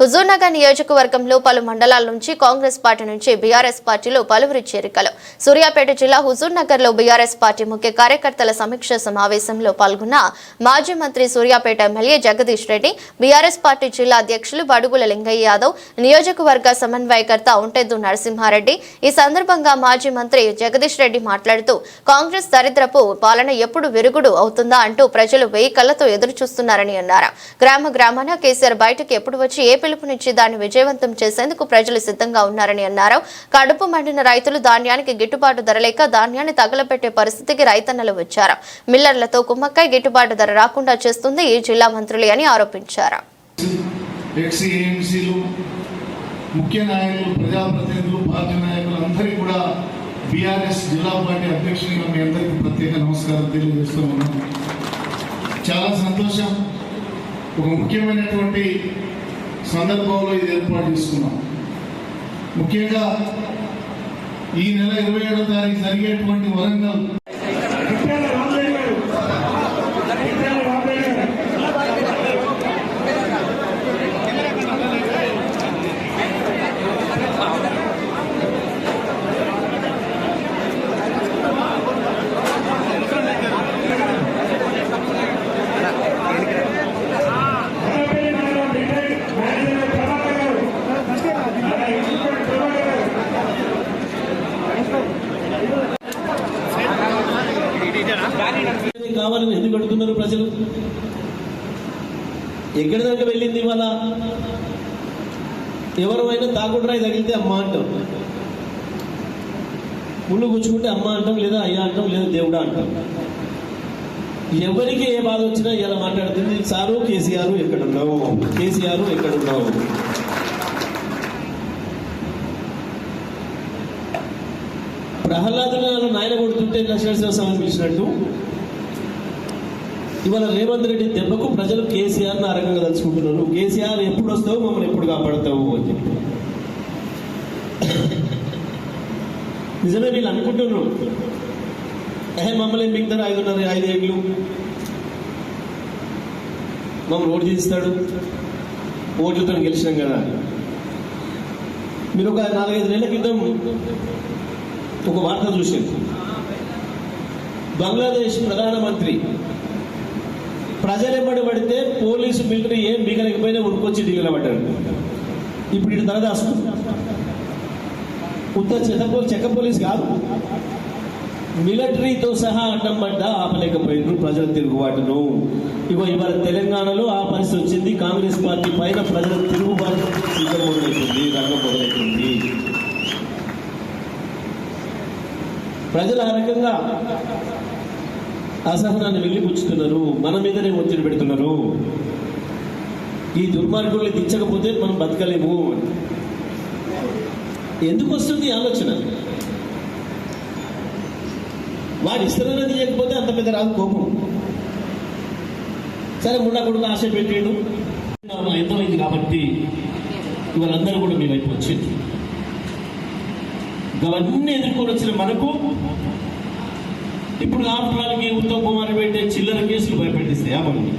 హుజూర్నగర్ నియోజకవర్గంలో పలు మండలాల నుంచి కాంగ్రెస్ పార్టీ నుంచి బీఆర్ఎస్ పార్టీలో పలువురి చేరికలు. సూర్యాపేట జిల్లా హుజూర్నగర్లో బీఆర్ఎస్ పార్టీ ముఖ్య కార్యకర్తల సమీక్ష సమావేశంలో పాల్గొన్న మాజీ మంత్రి Suryapet MLA Jagadish Reddy BRS party జిల్లా అధ్యక్షులు బడుగుల లింగయ్య యాదవ్ నియోజకవర్గ సమన్వయకర్త ఉంటెద్దు నరసింహారెడ్డి ఈ సందర్భంగా మాజీ మంత్రి జగదీష్ రెడ్డి మాట్లాడుతూ కాంగ్రెస్ దరిద్రపు పాలన ఎప్పుడు విరుగుడు అవుతుందా అంటూ ప్రజలు వెయ్యి కళ్ళతో ఎదురు చూస్తున్నారని అన్నారు. గ్రామ గ్రామాన కేసీఆర్ బయటకు ఎప్పుడు వచ్చి ఏ పిలుపునిచ్చి దాన్ని విజయవంతం చేసేందుకు ప్రజలు సిద్ధంగా ఉన్నారని అన్నారు. కడుపు మండిన రైతులు ధాన్యానికి గిట్టుబాటు ధరలేక ధాన్యాన్ని తగలపెట్టే పరిస్థితికి రైతన్నలు వచ్చారు. మిల్లర్లతో కుమ్మక్కై గిట్టుబాటు ధర రాకుండా చేస్తుంది ఈ జిల్లా మంత్రులే అని ఆరోపించారు. ముఖ్య నాయకులు ప్రజాప్రతినిధులు పార్టీ నాయకులు అందరికీ కూడా బీఆర్ఎస్ జిల్లా పార్టీ అధ్యక్షునిగా మీ అందరికీ ప్రత్యేక నమస్కారం తెలియజేస్తూ ఉన్నాం. చాలా సంతోషం. ఒక ముఖ్యమైనటువంటి సందర్భంలో ఇది ఏర్పాటు చేసుకున్నాం. ముఖ్యంగా ఈ నెల ఇరవై ఏడో తారీఖు జరిగేటువంటి వరంగల్ ఉన్నారు ప్రజలు. ఎక్కడి దాకా వెళ్ళింది ఇవాళ? ఎవరైనా తాగుడురాయి తగిలితే అమ్మ అంటాం. ముళ్ళు గుచ్చుకుంటే అమ్మ అంటాం లేదా అయ్యా అంటాం లేదా దేవుడా అంటాం. ఎవరికి ఏ బాధ వచ్చినా ఇలా మాట్లాడుతుంది. సారు కేసీఆర్ ఎక్కడున్నావు? కేసీఆర్ ఎక్కడున్నావు? ప్రహ్లాదులను నాయన కొడుతుంటే లక్ష్మణ స్వామి పిలిచినట్టు ఇవాళ రేవంత్ రెడ్డి దెబ్బకు ప్రజలు కేసీఆర్ ఆ రకంగా తలుచుకుంటున్నారు. కేసీఆర్ ఎప్పుడు వస్తావు మమ్మల్ని ఎప్పుడు కాపాడతావు అని చెప్పి. నిజమే వీళ్ళు అనుకుంటున్నారు. ఏ మమ్మల్ని ఏం మిగతారు ఐదున్నర ఐదు ఏళ్ళు. మమ్మల్ని ఓటు చేస్తాడు ఓట్లతో గెలిచినాం కదా. మీరు ఒక నాలుగైదు నెలల క్రితం ఒక వార్త చూసారు బంగ్లాదేశ్ ప్రధానమంత్రి ప్రజలెంబడి పడితే పోలీసు మిలిటరీ ఏం మిగలకపోయినా ఉరుకొచ్చి దిగలబడ్డాడు. ఇప్పుడు ఇటు తరదాసు ఉత్తర చెత్త చెక్క పోలీస్ కాదు. మిలిటరీతో సహా అడ్డం పడ్డా ఆపలేకపోయినారు ప్రజల తిరుగుబాటును. ఇగో ఇవాళ తెలంగాణలో ఆ పరిస్థితి వచ్చింది. కాంగ్రెస్ పార్టీ పైన ప్రజల తిరుగుబాటు ఇంకా మొదలవుతుంది రంగం మొదలవుతుంది ప్రజలు ఆ రకంగా అసహనాన్ని వెళ్ళిపుచ్చుతున్నారు మన మీదనే ఒత్తిడి పెడుతున్నారు. ఈ దుర్మార్గుల్ని దించకపోతే మనం బతకలేము. ఎందుకు వస్తుంది ఈ ఆలోచన? వాడు ఇస్తారని తీయకపోతే అంత పెద్ద రాదు కోపం. సరే మున్నా కొడుకు ఆశ పెట్టాడు. ఎంతమైంది కాబట్టి ఇవాళందరూ కూడా మీ వైపు వచ్చింది అవన్నీ ఎదుర్కొని వచ్చిన మనకు ఇప్పుడు రాష్ట్రాలకి ఉత్తమ్ కుమార్ పెట్టే చిల్లర కేసులు భయపెట్టిస్తాయా మనకి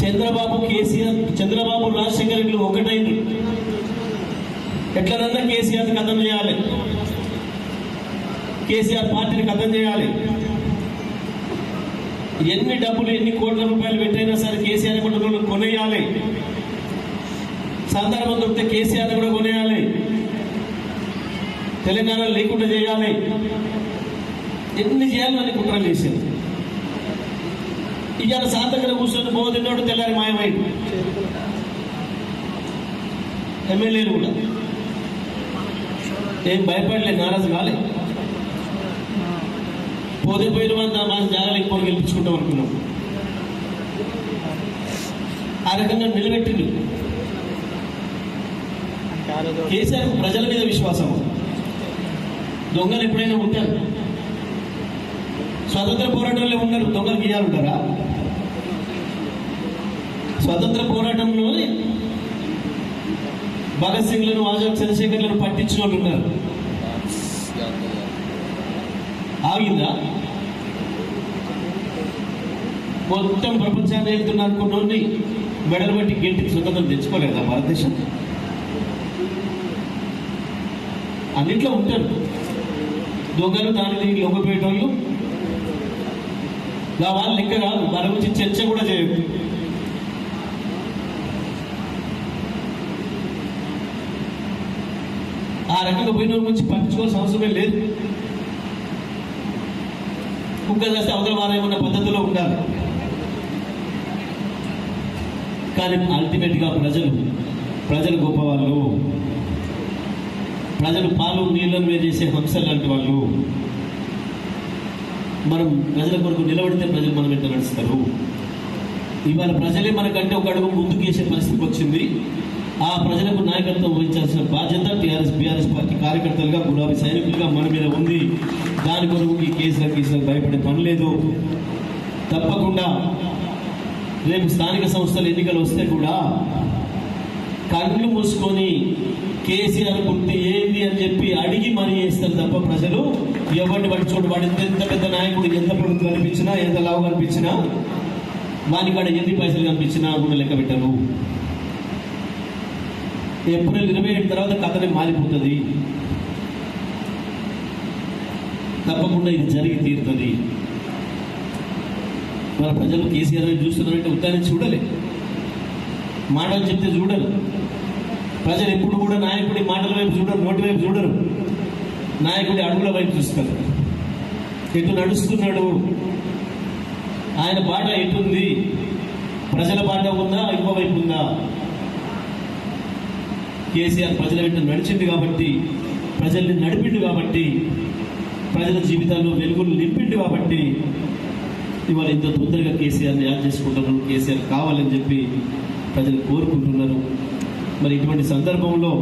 చంద్రబాబు కేసీఆర్ చంద్రబాబు రాజశేఖర రెడ్డి ఒకటైంది ఎట్లనన్నా కేసీఆర్ కథం చేయాలి. కేసీఆర్ పార్టీని కథం చేయాలి. ఎన్ని డబ్బులు ఎన్ని కోట్ల రూపాయలు పెట్టైనా సరే కేసీఆర్ కూడా కొనేయాలి. సందర్భం దొరికితే కేసీఆర్ కూడా కొనేయాలి. తెలంగాణ లేకుండా చేయాలి. ఎన్ని చేయాలని కుట్రలు చేశారు. ఇవాళ దగ్గర కూర్చొని బోధిన్నోడు తెల్లారి మాయమై ఎమ్మెల్యేలు కూడా. ఏం భయపడలేదు నారాజు కాలే. పోతే పోయిన వాళ్ళ మన జాగాలు ఎక్కువ గెలిపించుకుంటాం అనుకున్నాం. ఆ రకంగా నిలబెట్టిండు. కేసీఆర్ ప్రజల మీద విశ్వాసం. దొంగలు ఎప్పుడైనా ఉంటారు. స్వతంత్ర పోరాటంలో ఉన్నారు. దొంగలు గీయాలంటారా స్వతంత్ర పోరాటంలో భగత్ సింగ్లను ఆజాద్ చంద్రశేఖర్లను పట్టించిన వాళ్ళు ఉన్నారు. ఆగిందా? మొత్తం ప్రపంచాన్ని వెళ్తున్న అనుకున్నోడిని మెడలు బట్టి గెంటికి స్వతంత్రం తెచ్చుకోలేదా భారతదేశం? అన్నింట్లో ఉంటారు. దొంగలు దాని లొంగపోయేటోళ్ళు నా వాళ్ళు లెక్క కాదు దాని గురించి చర్చ కూడా చేయదు ఆ రకంగా పోయిన గురించి పట్టించుకోవాల్సిన అవసరమే లేదు. కుక్క చేస్తే అవతల వారేమన్న పద్ధతిలో ఉండాలి. కానీ అల్టిమేట్గా ప్రజలు ప్రజలు గొప్పవాళ్ళు. ప్రజలు పాలు నీళ్ళను వేరు చేసే హంసలు లాంటి వాళ్ళు. మనం ప్రజల కొరకు నిలబడితే ప్రజలు మనం ఎంత నడుస్తారు. ఇవాళ ప్రజలే మనకంటే ఒక అడుగు ముందుకు వేసే పరిస్థితికి వచ్చింది. ఆ ప్రజలకు నాయకత్వం వహించాల్సిన బాధ్యత టీఆర్ఎస్ బీఆర్ఎస్ పార్టీ కార్యకర్తలుగా గులాబీ సైనికులుగా మన మీద ఉంది. దాని కొరకు ఈ కేసులకు కేసులకు భయపడే పని లేదు. తప్పకుండా రేపు స్థానిక సంస్థల ఎన్నికలు వస్తే కూడా కళ్ళు మూసుకొని కేసీఆర్ గుర్తు ఏంది అని చెప్పి అడిగి మరీ వేస్తారు తప్ప ప్రజలు. ఎవరిని బట్టి చూడు వాడు ఎంత పెద్ద నాయకుడు ఎంత ప్రభుత్వం కనిపించినా ఎంత లావు కనిపించినా వాని కాడ ఎన్ని పైసలు కనిపించినా కూడా లెక్క పెట్టరు. ఏప్రిల్ ఇరవై ఏడు తర్వాత కథనే మారిపోతుంది. తప్పకుండా ఇది జరిగి తీరుతుంది. మన ప్రజలు కేసీఆర్ చూస్తున్నారంటే ఉత్తాన్ని చూడలే. మాటలు చెప్తే చూడరు. ప్రజలు ఎప్పుడు కూడా నాయకుడి మాటల వైపు చూడరు నోటి వైపు చూడరు. నాయకుడి అడుగుల వైపు చూస్తారు. ఎటు నడుస్తున్నాడు? ఆయన బాట ఎటుంది? ప్రజల బాట ఉందా? ఇంకో వైపు ఉందా? కేసీఆర్ ప్రజల వెంట నడిచింది కాబట్టి ప్రజల్ని నడిపిండు కాబట్టి ప్రజల జీవితాల్లో వెలుగులు నింపిండు కాబట్టి ఇవాళ ఇంత తొందరగా కేసీఆర్ని యాడ్ చేసుకుంటున్నారు కేసీఆర్ కావాలని చెప్పి ప్రజలు కోరుకుంటున్నారు. మరి ఇటువంటి సందర్భంలో